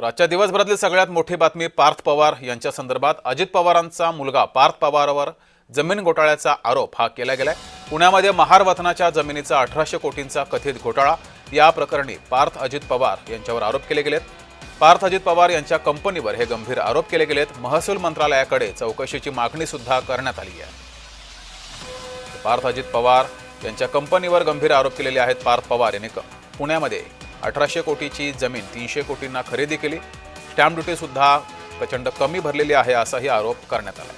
तर आजच्या दिवसभरातली सगळ्यात मोठी बातमी पार्थ पवार यांच्या संदर्भात. अजित पवारांचा मुलगा पार्थ पवारवर जमीन घोटाळ्याचा आरोप हा केला गेलाय. पुण्यामध्ये महार वतनाच्या जमिनीचा अठराशे कोटींचा कथित घोटाळा. या प्रकरणी पार्थ अजित पवार यांच्यावर आरोप केले गेलेत. पार्थ अजित पवार यांच्या कंपनीवर हे गंभीर आरोप केले गेलेत. महसूल मंत्रालयाकडे चौकशीची मागणी सुद्धा करण्यात आली आहे. पार्थ अजित पवार यांच्या कंपनीवर गंभीर आरोप केलेले आहेत पार्थ पवार यांनी. पुण्यामध्ये अठराशे कोटीची जमीन तीनशे कोटींना खरेदी केली. स्टॅम्प ड्युटीसुद्धा प्रचंड कमी भरलेली आहे असाही आरोप करण्यात आला.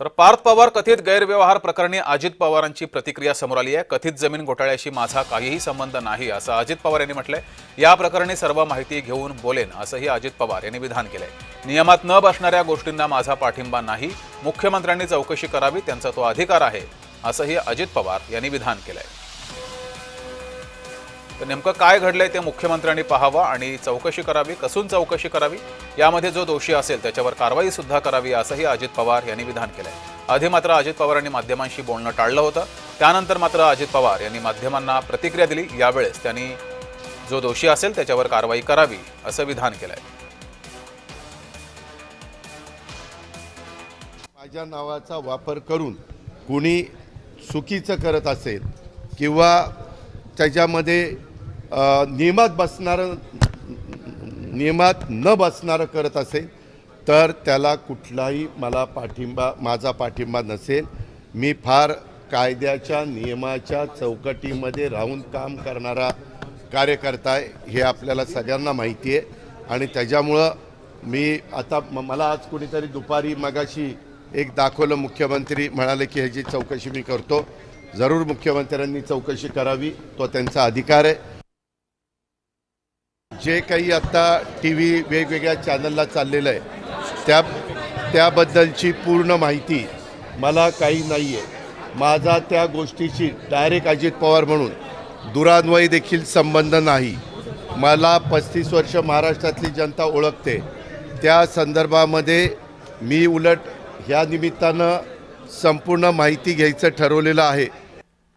तर पार्थ पवार कथित गैरव्यवहार प्रकरणी अजित पवारांची प्रतिक्रिया समोर आली आहे. कथित जमीन घोटाळ्याशी माझा काहीही संबंध नाही असं अजित पवार यांनी म्हटलंय. या प्रकरणी सर्व माहिती घेऊन बोलेन असंही अजित पवार यांनी विधान केलंय. नियमात न बसणाऱ्या गोष्टींना माझा पाठिंबा नाही. मुख्यमंत्र्यांनी चौकशी करावी त्यांचा तो अधिकार आहे. असंही अजित पवार यांनी विधान केलंय. तर नेमकं काय घडलंय ते मुख्यमंत्र्यांनी पाहावं आणि चौकशी करावी कसून चौकशी करावी यामध्ये जो दोषी असेल त्याच्यावर कारवाई सुद्धा करावी असंही अजित पवार यांनी विधान केलंय. आधी मात्र अजित पवारांनी माध्यमांशी बोलणं टाळलं होतं त्यानंतर मात्र अजित पवार यांनी माध्यमांना प्रतिक्रिया दिली. यावेळेस त्यांनी जो दोषी असेल त्याच्यावर कारवाई करावी असं विधान केलंय. माझ्या नावाचा वापर करून कुणी चुकीचं करत असेल किंवा त्याच्यामध्ये नियमात बसणारं नियमात न बसणारं करत असेल तर त्याला कुठलाही मला पाठिंबा माझा पाठिंबा नसेल. मी फार कायद्याच्या नियमाच्या चौकटीमध्ये राहून काम करणारा कार्यकर्ता आहे हे आपल्याला सगळ्यांना माहिती आहे. आणि त्याच्यामुळं मी आता म- मला आज कुणीतरी दुपारी मगाशी एक दाखवलं मुख्यमंत्री म्हणाले की ह्याची चौकशी मी करतो जरूर मुख्यमंत्र्यांनी चौकशी करावी तो त्यांचा अधिकार आहे. जे काही आता टी व्ही वेगवेगळ्या चॅनलला चाललेलं आहे त्या त्याबद्दलची पूर्ण माहिती मला काही नाही आहे माझा त्या गोष्टीशी डायरेक्ट अजित पवार म्हणून दुरान्वयी देखील संबंध नाही. मला पस्तीस वर्ष महाराष्ट्रातली जनता ओळखते. त्या संदर्भामध्ये मी उलट ह्या निमित्तानं संपूर्ण माहिती घ्यायचं ठरवलेलं आहे.